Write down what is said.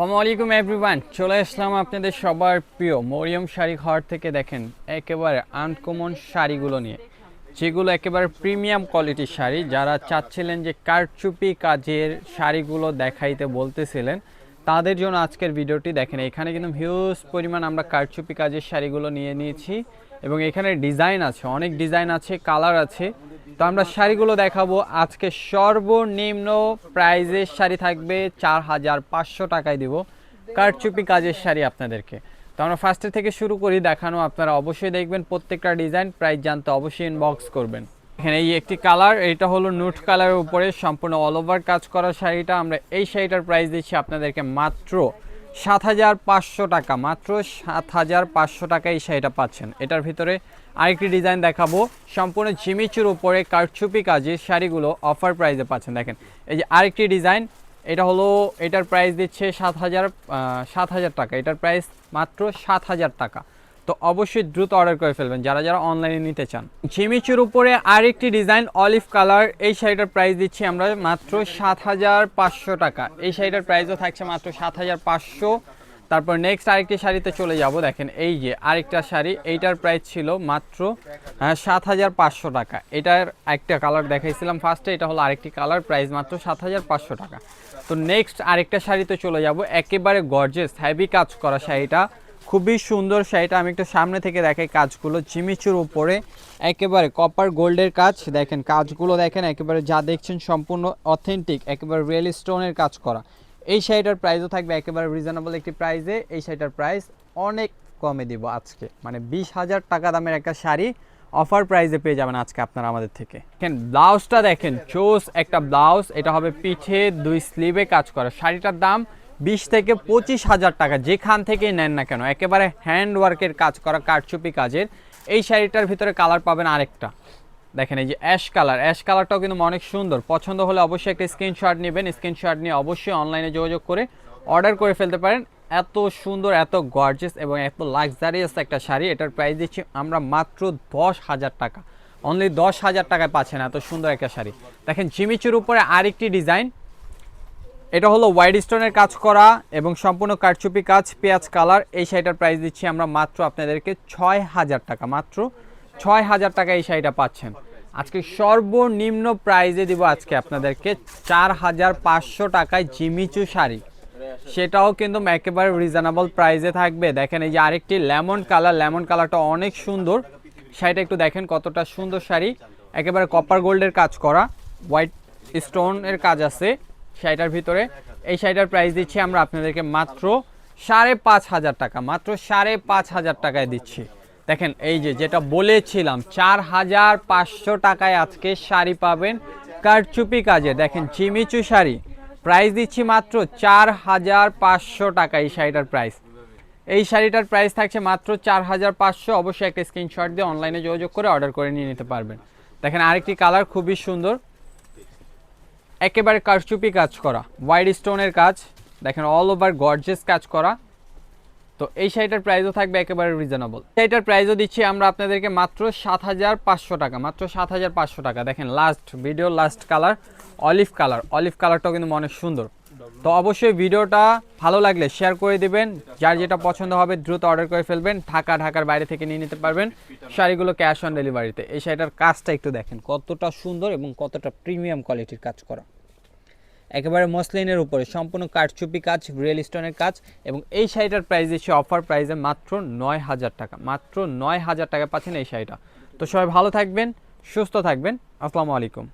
আসসালামু আলাইকুম এভরিওয়ান চলে আসলাম আপনাদের সবার প্রিয় মরিয়ম শাড়ি ঘর থেকে দেখেন একেবারে আনকমন শাড়িগুলো নিয়ে। যেগুলো একেবারে প্রিমিয়াম কোয়ালিটির শাড়ি, যারা চাচ্ছিলেন যে কারচুপি কাজের শাড়িগুলো দেখাইতে বলতেছিলেন, তাদের জন্য আজকের ভিডিওটি দেখেন। এখানে কিন্তু হিউজ পরিমাণ আমরা কারচুপি কাজের শাড়িগুলো নিয়ে নিয়েছি এবং এখানে ডিজাইন আছে, অনেক ডিজাইন আছে কালার আছে। তো আমরা শাড়িগুলো দেখাবো। আজকে সর্বনিম্ন প্রাইজের শাড়ি থাকবে চার হাজার পাঁচশো টাকায় দিব। কারচুপি কাজের শাড়ি আপনাদেরকে। তো আমরা ফার্স্টে থেকে শুরু করি দেখানো আপনারা অবশ্যই দেখবেন। প্রত্যেকটা ডিজাইন প্রাইস জানতে অবশ্যই ইনবক্স করবেন। এখানে এই একটি কালার এটা হলো নুট কালারের উপরে সম্পূর্ণ অল ওভার কাজ করা শাড়িটা। আমরা এই শাড়িটার প্রাইস দিচ্ছি আপনাদেরকে মাত্র সাত হাজার পাঁচশো টাকা, মাত্র সাত হাজার পাঁচশো টাকায় শাড়িটা পাচ্ছেন। এটার ভিতরে আরেকটি ডিজাইন দেখাবো। সম্পূর্ণ ঝিমিচুর উপরে কারচুপি কাজের শাড়িগুলো অফার প্রাইসে পাচ্ছেন। দেখেন, এই যে আরেকটি ডিজাইন, এটা হলো, এটার প্রাইস দিচ্ছে সাত হাজার সাত হাজার টাকা। এটার প্রাইস মাত্র সাত হাজার টাকা। তো অবশ্যই দ্রুত অর্ডার করে ফেলবেন যারা যারা অনলাইনে নিতে চান। ঝিমিচুর উপরে আরেকটি ডিজাইন অলিভ কালার এই শাড়িটার প্রাইস দিচ্ছি আমরা মাত্র সাত হাজার পাঁচশো টাকা। এই শাড়িটার প্রাইসও থাকছে মাত্র সাত হাজার পাঁচশো। তারপর নেক্সট আরেকটি শাড়িতে চলে যাব, দেখেন এই যে আরেকটা শাড়ি, এইটার প্রাইস ছিল মাত্র সাত হাজার পাঁচশো টাকা। এটার একটা কালার দেখাইছিলাম ফার্স্টে এটা হলো আরেকটি কালার প্রাইস মাত্র সাত হাজার পাঁচশো টাকা। তো নেক্সট আরেকটা শাড়িতে চলে যাব, একেবারে গর্জেস হেভি কাজ করা শাড়িটা। খুবই সুন্দর শাড়িটা। আমি একটু সামনে থেকে দেখাই কাজগুলো। চিমিচুর উপরে একেবারে কপার গোল্ডের কাজ। দেখেন কাজগুলো দেখেন, একেবারে যা দেখছেন সম্পূর্ণ অথেন্টিক একেবারে রিয়েল স্টোনের কাজ করা। এই শাড়িটার প্রাইসও থাকবে একেবারে রিজনেবল একটি প্রাইসে এই শাড়িটার প্রাইস অনেক কমে দিব আজকে। মানে বিশ হাজার টাকা দামের একটা শাড়ি অফার প্রাইসে পেয়ে যাবেন আজকে আপনারা আমাদের থেকে। দেখেন ব্লাউজটা দেখেন চোস একটা ব্লাউজ এটা হবে পিঠে দুই স্লিভে কাজ করা। শাড়িটার দাম বিশ থেকে পঁচিশ হাজার টাকা যেখান থেকেই নেন না কেন, একেবারে হ্যান্ড ওয়ার্কের কাজ করা কারচুপি কাজের, এই শাড়িটার ভিতরে কালার পাবেন আরেকটা। দেখেন এই যে অ্যাশ কালার অ্যাশ কালারটাও কিন্তু অনেক সুন্দর। পছন্দ হলে অবশ্যই একটা স্ক্রিনশট নেবেন স্ক্রিনশট নিয়ে অবশ্যই অনলাইনে যোগাযোগ করে অর্ডার করে ফেলতে পারেন। এত সুন্দর, এত গর্জেস এবং এত লাক্সারিয়াস একটা শাড়ি, এটার প্রাইস দিচ্ছি আমরা মাত্র দশ হাজার টাকা। অনলি দশ হাজার টাকায় পাচ্ছেন এত সুন্দর একটা শাড়ি। দেখেন জিমিচুর উপরে আরেকটি ডিজাইন এটা হলো হোয়াইট স্টোনের কাজ করা এবং সম্পূর্ণ কারচুপি কাজ, পেঁয়াজ কালার। এই শাড়িটার প্রাইস দিচ্ছি আমরা মাত্র আপনাদেরকে ছয় হাজার টাকা, মাত্র ছয় হাজার টাকা এই শাড়িটা পাচ্ছেন। আজকে সর্বনিম্ন প্রাইজে দিব আজকে আপনাদেরকে চার হাজার পাঁচশো টাকায় জিমিচু শাড়ি। সেটাও কিন্তু একেবারে রিজনেবল প্রাইজে থাকবে। দেখেন এই যে আরেকটি লেমন কালার লেমন কালারটা অনেক সুন্দর। শাড়িটা একটু দেখেন কতটা সুন্দর শাড়ি। একেবারে কপার গোল্ডের কাজ করা হোয়াইট স্টোনের কাজ আছে। শাড়িটার ভিতরে। এই শাড়িটার প্রাইস দিচ্ছি আমরা আপনাদেরকে মাত্র সাড়ে পাঁচ হাজার টাকা, মাত্র সাড়ে পাঁচ হাজার টাকায় দিচ্ছি। দেখেন, এই যে যেটা বলেছিলাম, চার হাজার পাঁচশো টাকায় আজকে শাড়ি পাবেন কারচুপি কাজে। দেখেন, চিমিচু শাড়ি। প্রাইস দিচ্ছি মাত্র চার হাজার পাঁচশো টাকা এই শাড়িটার প্রাইস এই শাড়িটার প্রাইস থাকছে মাত্র চার হাজার পাঁচশো। অবশ্যই একটা স্ক্রিনশট দিয়ে অনলাইনে যোগাযোগ করে অর্ডার করে নিয়ে নিতে পারবেন। দেখেন, আরেকটি কালার খুবই সুন্দর। একেবারে কারচুপি কাজ করা হোয়াইট স্টোনের কাজ, দেখেন অল ওভার গর্জেস কাজ করা। তো এই শাড়িটার প্রাইসও থাকবে একেবারে রিজনেবল শাড়িটার প্রাইসও দিচ্ছি আমরা আপনাদেরকে মাত্র সাত হাজার পাঁচশো টাকা, মাত্র সাত হাজার পাঁচশো টাকা। দেখেন last video last colour olive colour olive কালারটাও কিন্তু অনেক সুন্দর। তো অবশ্যই ভিডিওটা ভালো লাগলে শেয়ার করে দিবেন। যার যেটা পছন্দ হবে দ্রুত অর্ডার করে ফেলবেন। ঢাকা, ঢাকার বাইরে থেকে নিয়ে নিতে পারবেন। শাড়িগুলো ক্যাশ অন ডেলিভারিতে এই শাড়িটার কাজটা একটু দেখেন। কতটা সুন্দর এবং কতটা প্রিমিয়াম কোয়ালিটির কাজ করা। একেবারে মসলিনের উপরে। সম্পূর্ণ কাঠচুপি কাজ রিয়েল স্টোনের কাজ এবং এই শাড়িটার প্রাইস দিচ্ছে অফার প্রাইসে মাত্র নয় হাজার টাকা। মাত্র নয় হাজার টাকা পাচ্ছেন এই শাড়িটা। তো সবাই ভালো থাকবেন, সুস্থ থাকবেন। আসসালামু আলাইকুম।